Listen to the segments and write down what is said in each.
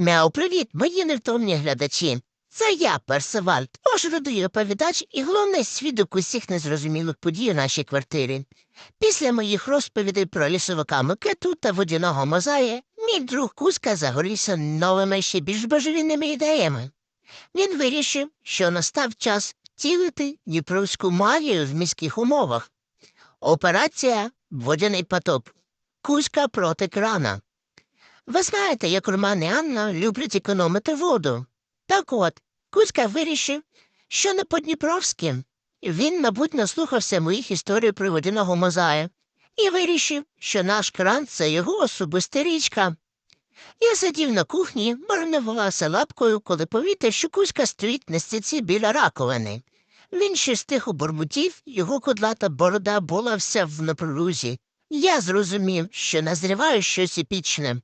Мяу, привіт, мої невтомні глядачі. Це я, Персевальд, ваш родий оповідач і головний свідок усіх незрозумілих подій у нашій квартирі. Після моїх розповідей про лісовика Микету та водяного мозаї, мій друг Кузька загорівся новими ще більш божевільними ідеями. Він вирішив, що настав час втілити дніпровську магію в міських умовах. Операція Водяний потоп. Кузька проти крана. Ви знаєте, як Роман і Анна люблять економити воду. Так от, Кузька вирішив, що не по-дніпровськи. Він, мабуть, наслухався моїх історій про водяного мозая і вирішив, що наш кран це його особиста річка. Я сидів на кухні, марнувалася лапкою, коли повітив, що Кузька стоїть на стіці біля раковини. Він щось тихо бурмотів, його кудлата борода була вся в напрузі. Я зрозумів, що назріває щось епічне.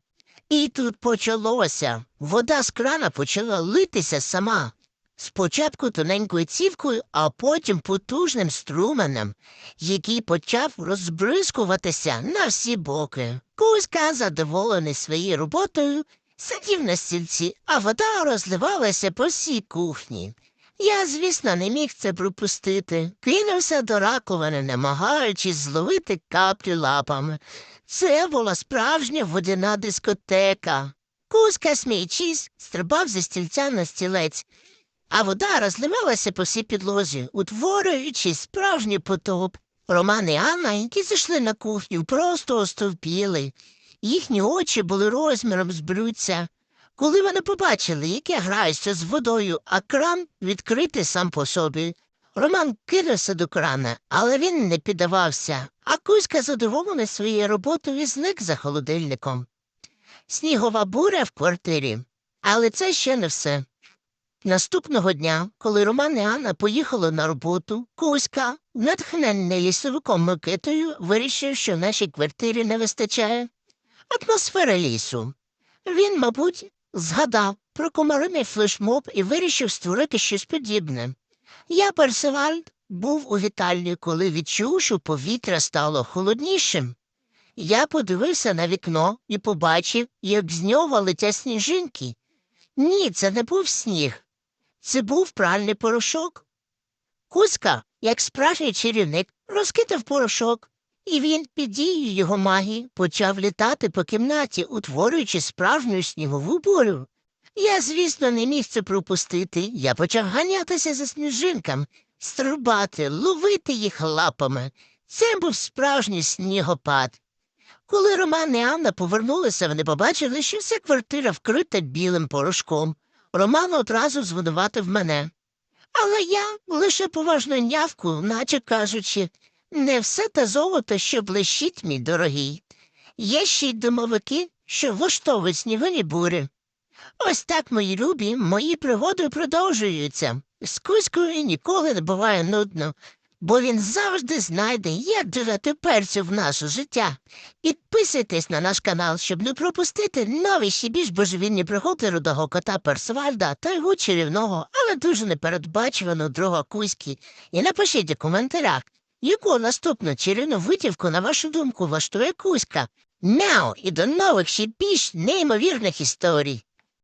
І тут почалося. Вода з крана почала литися сама. Спочатку тоненькою цівкою, а потім потужним струменем, який почав розбризкуватися на всі боки. Кузька, задоволений своєю роботою, сидів на стільці, а вода розливалася по всій кухні. Я, звісно, не міг це пропустити. Кинувся до раковини, намагаючись зловити каплі лапами. Це була справжня водяна дискотека. Кузька, сміючись, стрибав зі стільця на стілець, а вода розливалася по всій підлозі, утворюючи справжній потоп. Роман і Анна, які зайшли на кухню, просто остовпіли. Їхні очі були розміром з блюдця. Коли вони побачили, як я граюся з водою, а кран відкритий сам по собі. Роман кинувся до крана, але він не піддавався, а Кузька задоволений своєю роботою і зник за холодильником. Снігова буря в квартирі, але це ще не все. Наступного дня, коли Роман і Анна поїхали на роботу, Кузька, натхнений лісовиком Микитою, вирішив, що в нашій квартирі не вистачає атмосфери лісу. Він, мабуть, згадав про комариний флешмоб і вирішив створити щось подібне. Я, Персивальд, був у вітальні, коли відчув, що повітря стало холоднішим. Я подивився на вікно і побачив, як з нього летять сніжинки. Ні, це не був сніг. Це був пральний порошок. Кузька, як справжній чарівник, розкидав порошок, і він під дією його магії почав літати по кімнаті, утворюючи справжню снігову бурю. Я, звісно, не міг це пропустити. Я почав ганятися за сніжинками, стрибати, ловити їх лапами. Це був справжній снігопад. Коли Роман і Анна повернулися, вони побачили, що вся квартира вкрита білим порошком. Роман одразу звинуватив мене. Але я лише поважно нявку, наче кажучи, не все те золото, що блищить, мій дорогий. Є ще й домовики, що влаштовують снігові бурі. Ось так, мої любі, мої пригоди продовжуються. З Кузькою ніколи не буває нудно, бо він завжди знайде, як додати перцю в наше життя. Підписуйтесь на наш канал, щоб не пропустити нові ще більш божевільні пригоди рудого кота Персвальда та його чарівного, але дуже непередбачуваного друга Кузьки. І напишіть у коментарях, яку наступну чарівну витівку, на вашу думку, влаштує Кузька. Мяу! І до нових ще більш неймовірних історій.